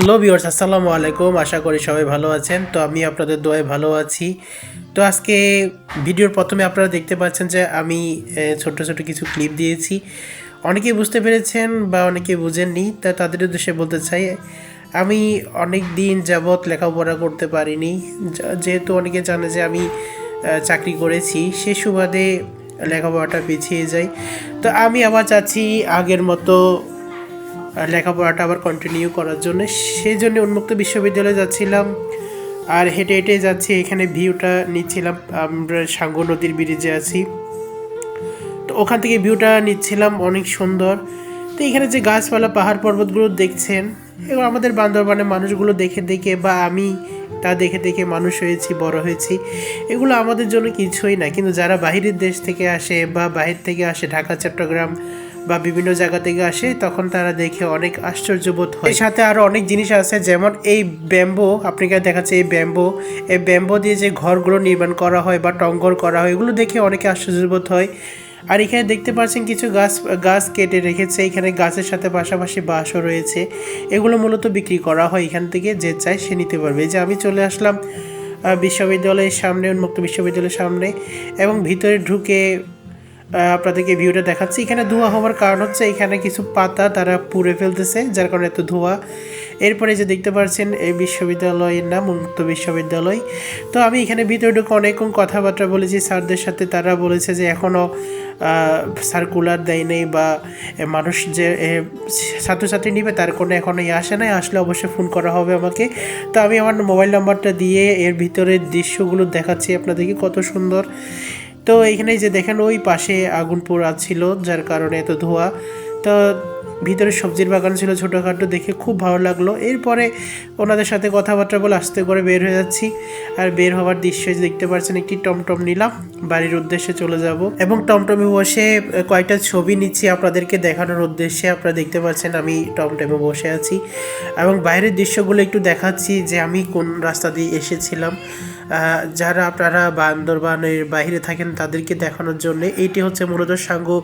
Hello বিয়ার্স আসসালামু আলাইকুম। আশা করি সবাই ভালো আছেন। তো আমি আপনাদের দোয়ায় ভালো আছি। তো আজকে ভিডিওর প্রথমে আপনারা দেখতে পাচ্ছেন যে আমি ছোট ছোট কিছু ক্লিপ দিয়েছি। অনেকেই বুঝতে পেরেছেন বা অনেকে বুঝেননি, তা তাদের উদ্দেশ্যে বলতে চাই, আমি অনেক দিন যাবৎ লেখাপড়া করতে পারিনি। যেহেতু অনেকে জানে যে আমি চাকরি করেছি, সে সুবাদে লেখাপড়াটা পিছিয়ে যায়। তো আমি আবার চাচ্ছি আগের মতো লেখাপড়াটা আবার কন্টিনিউ করার জন্য। সেই জন্য উন্মুক্ত বিশ্ববিদ্যালয়ে যাচ্ছিলাম। আর হেঁটে হেঁটে যাচ্ছি, এখানে ভিউটা নিচ্ছিলাম। আমরা সাঙ্গু নদীর ব্রিজে আছি। তো ওখান থেকে ভিউটা নিচ্ছিলাম, অনেক সুন্দর। তো এখানে যে গাছপালা, পাহাড় পর্বতগুলো দেখছেন এগুলো আমাদের বান্দরবানের মানুষগুলো দেখে দেখে বা আমি তা দেখে দেখে মানুষ হয়েছি, বড় হয়েছি, এগুলো আমাদের জন্য কিছুই না। কিন্তু যারা বাহিরের দেশ থেকে আসে বা বাহির থেকে আসে, ঢাকা, চট্টগ্রাম বা বিভিন্ন জায়গা থেকে আসে, তখন তারা দেখে অনেক আশ্চর্যবোধ হয়। এর সাথে আরও অনেক জিনিস আছে, যেমন এই ব্যাম্বো, আপনাকে দেখাচ্ছে এই ব্যাম্বো। এই ব্যাম্বো দিয়ে যে ঘরগুলো নির্মাণ করা হয় বা টঙ্গর করা হয়, এগুলো দেখে অনেকে আশ্চর্যবোধ হয়। আর এখানে দেখতে পাচ্ছেন কিছু গাছ গাছ কেটে রেখেছে, এখানে গাছের সাথে পাশাপাশি বাঁশও রয়েছে। এগুলো মূলত বিক্রি করা হয় এখান থেকে, যে চায় সে নিতে পারবে। যে আমি চলে আসলাম বিশ্ববিদ্যালয়ের সামনে, উন্মুক্ত বিশ্ববিদ্যালয়ের সামনে, এবং ভিতরে ঢুকে আপনাদেরকে ভিউটা দেখাচ্ছি। এখানে ধোঁয়া হওয়ার কারণ হচ্ছে এখানে কিছু পাতা তারা পুড়ে ফেলতেছে, যার কারণে এত ধোঁয়া। এরপরে যে দেখতে পাচ্ছেন, এই বিশ্ববিদ্যালয়ের নাম, উন্মুক্ত বিশ্ববিদ্যালয়। তো আমি এখানে ভিতরে ঢুকে অনেকক্ষণ কথাবার্তা বলেছি। স্যারদের সাথে তারা বলেছে যে এখনও সার্কুলার দেয় নেই বা মানুষ যে ছাত্রছাত্রী নিবে তার কোনো এখনও ইয়ে আসে নাই। আসলে অবশ্যই ফোন করা হবে আমাকে। তো আমি আমার মোবাইল নাম্বারটা দিয়ে এর ভিতরের দৃশ্যগুলো দেখাচ্ছি আপনাদেরকে কত সুন্দর। তো এইখানে যে দেখেন ওই পাশে আগুন পোড়া ছিল, যার কারণে এত ধোঁয়া। তো ভিতরে সবজির বাগান ছিল ছোটোখাটো, দেখে খুব ভালো লাগল। এরপরে ওনাদের সাথে কথাবার্তা বলে আস্তে করে বের হয়ে যাচ্ছি। আর বের হওয়ার দৃশ্য দেখতে পাচ্ছেন, একটি টমটম নিলাম, বাড়ির উদ্দেশ্যে চলে যাব। এবং টমটমে বসে কয়েকটা ছবি নিচ্ছি আপনাদেরকে দেখানোর উদ্দেশ্যে। আপনারা দেখতে পাচ্ছেন আমি টমটমে বসে আছি। এবং বাইরের দৃশ্যগুলো একটু দেখাচ্ছি যে আমি কোন রাস্তা দিয়ে এসেছিলাম। যারা আপনারা বান্দরবানের বাইরে থাকেন তাদেরকে দেখানোর জন্য এইটি হচ্ছে মূলত সাঙ্গু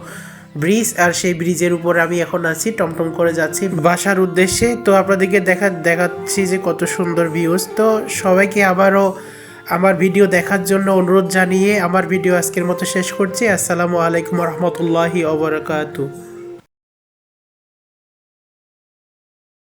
ব্রিজ আর সেই ব্রিজের উপর আমি এখন আছি, টমটম করে যাচ্ছি। বাসার উদ্দেশ্যে তো আপনাদেরকে দেখা দেখাচ্ছি যে কত সুন্দর ভিউজ তো সবাইকে আবারও আমার ভিডিও দেখার জন্য অনুরোধ জানিয়ে আমার ভিডিও আজকের মতো শেষ করছি। আসসালামু আলাইকুম রহমতুল্লাহি ওবরাকাতু